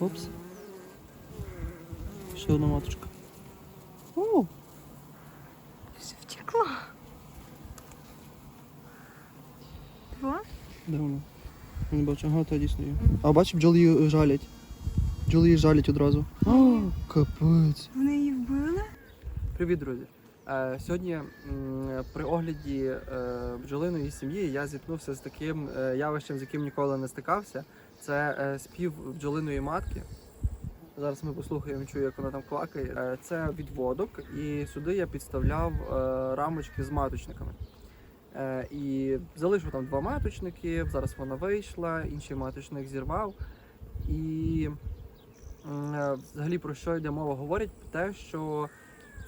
Опс. Ще одна маточка. О, Все втекло. Два? де вона? Я Не бачу, ага, та дійсно є. А бачиш, бджоли її жалять. Бджоли її жалять одразу. О, капець. Вони її вбили? Привіт, друзі! Е, Сьогодні м, при огляді е, бджолиної сім'ї я зіткнувся з таким е, явищем, з яким ніколи не стикався. Це е, спів бджолиної матки. Зараз ми послухаємо, чую, як вона там квакає. Е, Це відводок, і сюди я підставляв е, рамочки з маточниками. І залишив там два маточники. Зараз вона вийшла, інший маточник зірвав. І взагалі про що йде мова? Говорять про те, що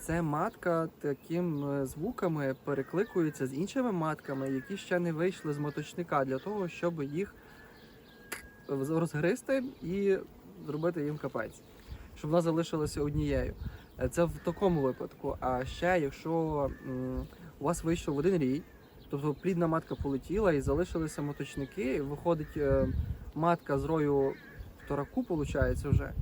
це матка таким е, звуками перекликується з іншими матками, які ще не вийшли з моточника, для того, щоб їх розгризти і зробити їм капець, щоб вона залишилася однією. Е, Це в такому випадку. А ще якщо у вас вийшов один рій, тобто плідна матка полетіла і залишилися моточники, виходить е, матка з рою тораку, виходить вже.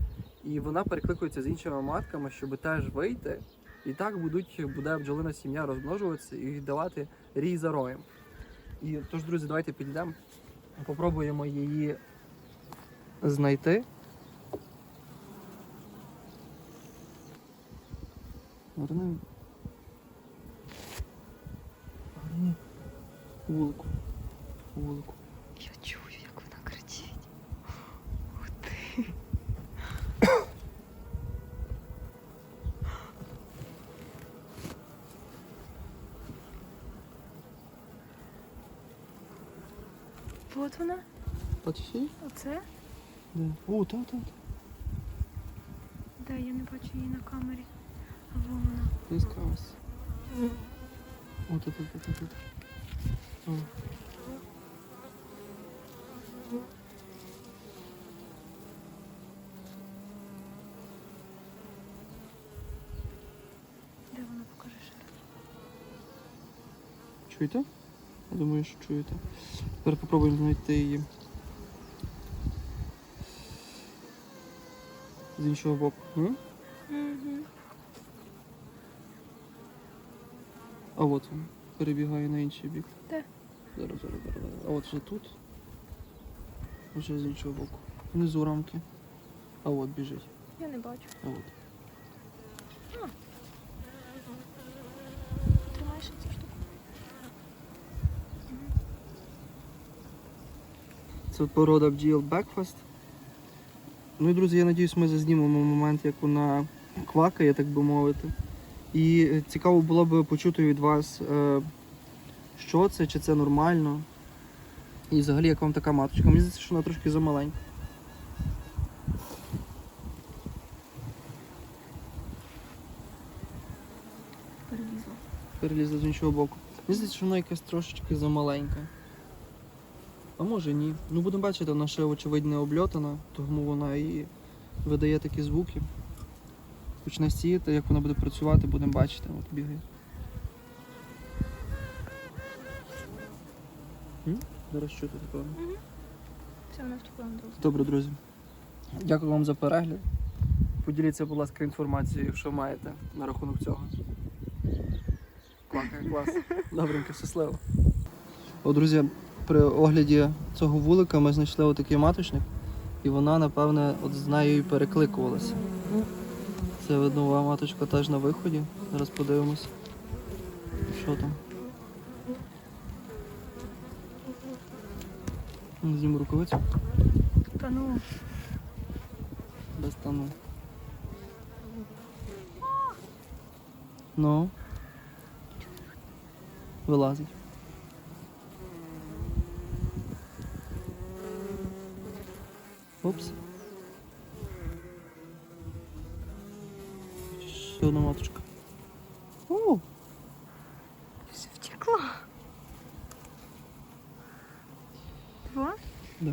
І вона перекликується з іншими матками, щоб теж вийти. І так будуть, буде бджолина сім'я розмножуватися і давати рій за роєм. І тож, друзі, давайте підійдемо, попробуємо її знайти. Верни. Верни. Вулику. Вулику. Я чую, як вона кричить. Ух ти. Вот вона. Бачиш? Оце? Де? О, та, та, та. Да, я не бачу її на камері. А во вона. Яскравість. О, тут, тут, тут, тут. О. Де вона покаже ще раз? Чуєте? Я думаю, що чуєте. Тепер попробуємо знайти її. З іншого боку. Угу. А от він. Перебігає на інший бік. Де? Зараз, зараз, зараз. А от вже тут. Вже з іншого боку. Внизу рамки. А от біжить. Я не бачу. А от. Тримаєш цю штуку? Це порода бджіл Backfast. Ну і друзі, я надіюсь, ми зазнімемо момент, як вона квакає, так би мовити. І е, цікаво було б почути від вас, е, що це, чи це нормально. І взагалі, як вам така маточка. Мені здається, що вона трошки замаленька. Перелізла. Перелізла з іншого боку. Мені здається, що вона якась трошечки замаленька. А може ні. Ну будемо бачити, вона ще очевидь не обльотана, тому вона і видає такі звуки. Почне сіяти, як вона буде працювати, будемо бачити. От бігає. М? Зараз чути такого. Все, вона втекла на. Добре, друзі. Дякую вам за перегляд. Поділіться, будь ласка, інформацією, що маєте на рахунок цього. Клакає клас. Добренько, щасливо. О, друзі, при огляді цього вулика ми знайшли отакий маточник, і вона, напевне, от з нею і перекликувалася. Це видно, маточка теж на виході. Зараз подивимось. Що там? Зніму рукавицю. Та ну. Без тону. Ну. Вилазить. Опс. Ще одна маточка. О, Все втекло. Два? Я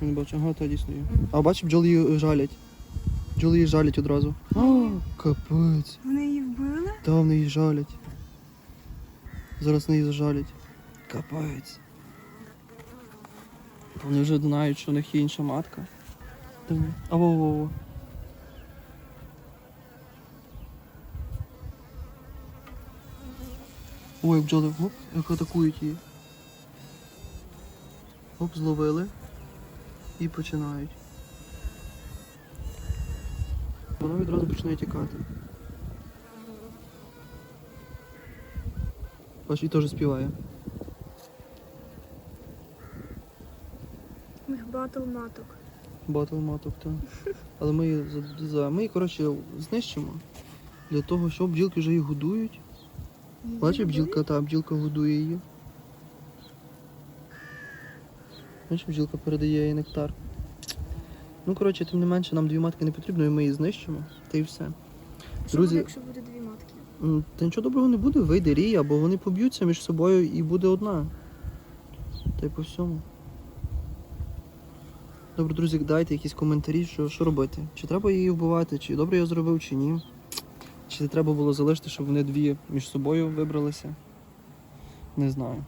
Не бачу, ага, та дійсно є. А бачиш, бджоли її жалять. Бджоли її жалять одразу. О, капець. Вони її вбили? Та вони її жалять. Зараз неї зажалять. Капець. Вони вже знають, що у них є інша матка. Диви. А во во во. Ой, бджоли, оп, як атакують її. Оп, зловили. І починають. Воно відразу починає тікати. Бач, і теж співає. У них батл маток. Батл маток, так. Але ми її за, за ми її, коротше знищимо для того, щоб бджілки вже її годують. Бачиш, бджілка, та бджілка годує її. Бачиш, бджілка передає їй нектар. Ну, коротше, тим не менше, нам дві матки не потрібно, і ми її знищимо. Та й все. Що Друзі- буде, якщо буде дві матки? М, Та нічого доброго не буде, вийде рій, або вони поб'ються між собою і буде одна. Та й по всьому. Добре, друзі, дайте якісь коментарі, що, що робити. Чи треба її вбивати, чи добре я зробив, чи ні. Чи треба було залишити, щоб вони дві між собою вибралися. Не знаю.